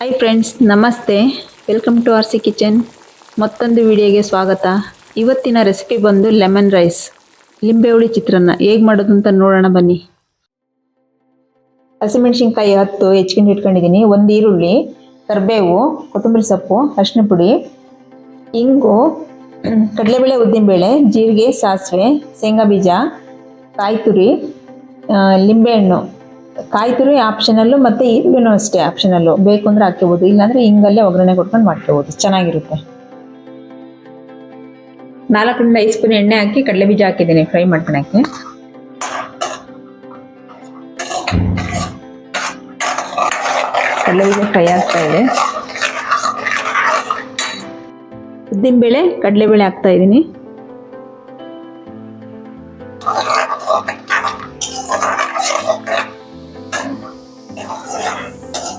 Hi friends ನಮಸ್ತೆ. Welcome to R C kitchen ಮತ್ತೊಂದು ವಿಡಿಯೋಗೆ ಸ್ವಾಗತ. ಇವತ್ತಿನ ರೆಸಿಪಿ ಬಂದು ಲೆಮನ್ ರೈಸ್ ಲಿಂಬೆ ಹುಳಿ ಚಿತ್ರಾನ್ನ. ಹೇಗೆ ಮಾಡೋದು ಅಂತ ನೋಡೋಣ ಬನ್ನಿ. ಹಸಿಮೆಣಸಿನ್ಕಾಯಿ ಹತ್ತು ಹೆಚ್ಕೊಂಡು ಇಟ್ಕೊಂಡಿದ್ದೀನಿ. ಒಂದು ಈರುಳ್ಳಿ, ಕರಿಬೇವು, ಕೊತ್ತಂಬರಿ ಸೊಪ್ಪು ಅರಿಶಿನ ಪುಡಿ, ಇಂಗು, ಕಡಲೆಬೇಳೆ, ಉದ್ದಿನಬೇಳೆ, ಜೀರಿಗೆ, ಸಾಸಿವೆ, ಶೇಂಗಾ ಬೀಜ ಕಾಯಿ ತುರಿ ಲಿಂಬೆಹಣ್ಣು. ಕಾಯಿ ತುರಿ ಆಪ್ಷನಲ್ಲು ಮತ್ತೆ ಈರುಳ್ಳಿನೂ ಅಷ್ಟೇ ಆಪ್ಷನಲ್ಲು ಬೇಕು ಅಂದ್ರೆ ಹಾಕ್ಕೋಬೋದು ಇಲ್ಲಾಂದ್ರೆ ಹಿಂಗಲ್ಲೇ ಒಗ್ಗರಣೆ ಕೊಟ್ಕೊಂಡು ಮಾಡ್ಕೋಬೋದು. ಚೆನ್ನಾಗಿರುತ್ತೆ. ನಾಲ್ಕರಿಂದ ಐದು ಸ್ಪೂನ್ ಎಣ್ಣೆ ಹಾಕಿ ಕಡಲೆ ಬೀಜ ಹಾಕಿದ್ದೀನಿ, ಫ್ರೈ ಮಾಡ್ಕೊಳಕ್ಕೆ. ಕಡಲೆ ಬೀಜ ಫ್ರೈ ಆಗ್ತಾ ಇದೆ. ಉದ್ದಿನಬೇಳೆ, ಕಡಲೆಬೇಳೆ ಹಾಕ್ತಾ ಇದ್ದೀನಿ.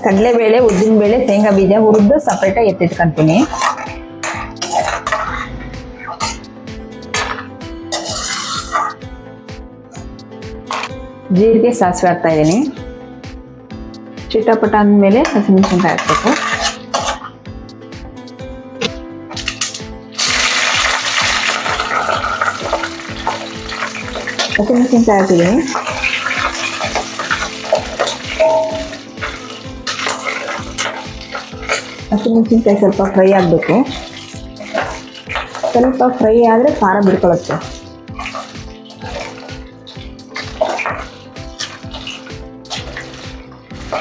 ಕಡಲೆಬೇಳೆ ಉದ್ದಿನಬೇಳೆ ಶೇಂಗಾ ಬೀಜ ಹುರಿದು ಸಪ್ರೇಟಾಗಿ ಎತ್ತಿಟ್ಕೊಂತೀನಿ. ಜೀರಿಗೆ ಸಾಸಿವೆ ಹಾಕ್ತಾ ಇದ್ದೀನಿ. ಚಿಟಪಟ ಅಂದಮೇಲೆ ಹಸಿಮೆಣಸಿನ್ಕಾಯಿ ಹಾಕ್ಬೇಕು. ಹಸಿಮೆಣಸಿನ್ಕಾಯಿ ಹಾಕಿದ್ದೀನಿ. ಹಸಿಮೆಣಸಿನ್ಕಾಯಿ ಸ್ವಲ್ಪ ಫ್ರೈ ಆಗಬೇಕು. ಸ್ವಲ್ಪ ಫ್ರೈ ಆದರೆ ಖಾರ ಬಿಡ್ಕೊಳ್ಳುತ್ತೆ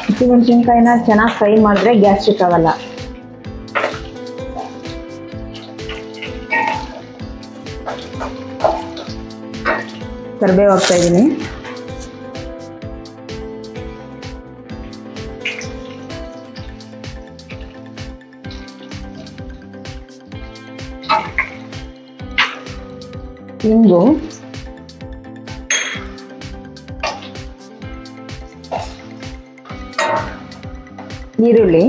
ಹಸಿಮೆಣಸಿನ್ಕಾಯಿನ ಚೆನ್ನಾಗಿ ಫ್ರೈ ಮಾಡಿದ್ರೆ ಗ್ಯಾಸ್ಟ್ರಿಕ್ ಆಗಲ್ಲ ಕರಿಬೇವು ಹಾಕ್ತಾ ಇಂಗು ಈರುಳ್ಳಿ.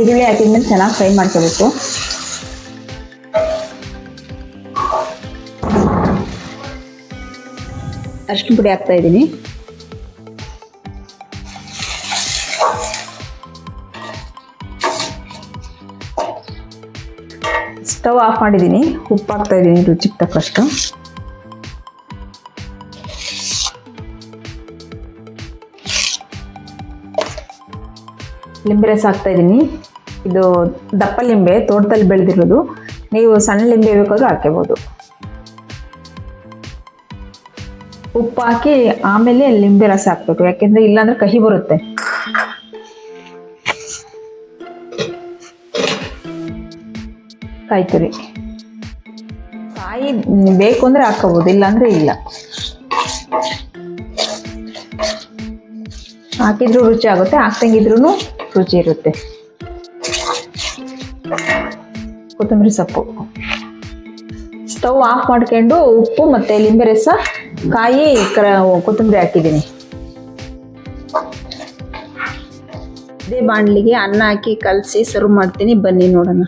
ಈರುಳ್ಳಿ ಹಾಕಿದ್ಮೇಲೆ ಚೆನ್ನಾಗಿ ಫ್ರೈ ಮಾಡ್ಕೋಬೇಕು. ಅರಿಶಿನ ಪುಡಿ ಹಾಕ್ತಾ ಇದ್ದೀನಿ. ಸ್ಟವ್ ಆಫ್ ಮಾಡಿದ್ದೀನಿ. ಉಪ್ಪು ಹಾಕ್ತಾ ಇದ್ದೀನಿ ರುಚಿಗೆ ತಕ್ಕಷ್ಟು ಲಿಂಬೆ ರಸ ಹಾಕ್ತಾ ಇದ್ದೀನಿ. ಇದು ದಪ್ಪ ಲಿಂಬೆ, ತೋಟದಲ್ಲಿ ಬೆಳೆದಿರೋದು. ನೀವು ಸಣ್ಣ ಲಿಂಬೆ ಬೇಕಾದ್ರೂ ಹಾಕ್ಕೋಬೋದು ಉಪ್ಪು ಹಾಕಿ ಆಮೇಲೆ ಲಿಂಬೆ ರಸ ಹಾಕ್ಬೇಕು. ಯಾಕೆಂದರೆ ಇಲ್ಲಾಂದ್ರೆ ಕಹಿ ಬರುತ್ತೆ. ಕಾಯಿ ಕಾಯಿ ಬೇಕು ಅಂದ್ರೆ ಹಾಕೋಬಹುದು, ಇಲ್ಲಾಂದರೆ ಇಲ್ಲ. ಹಾಕಿದ್ರು ರುಚಿ ಆಗುತ್ತೆ ಹಾಕ್ದಂಗಿದ್ರೂ ರುಚಿ ಇರುತ್ತೆ. ಕೊತ್ತಂಬರಿ ಸೊಪ್ಪು. ಸ್ಟವ್ ಆಫ್ ಮಾಡ್ಕೊಂಡು ಉಪ್ಪು ಮತ್ತೆ ಲಿಂಬೆ ರಸ, ಕಾಯಿ ಕೊತ್ತಂಬರಿ ಹಾಕಿದ್ದೀನಿ. ಅದೇ ಬಾಣಲಿಗೆ ಅನ್ನ ಹಾಕಿ ಕಲಸಿ, ಸರ್ವ್ ಮಾಡ್ತೀನಿ. ಬನ್ನಿ ನೋಡೋಣ.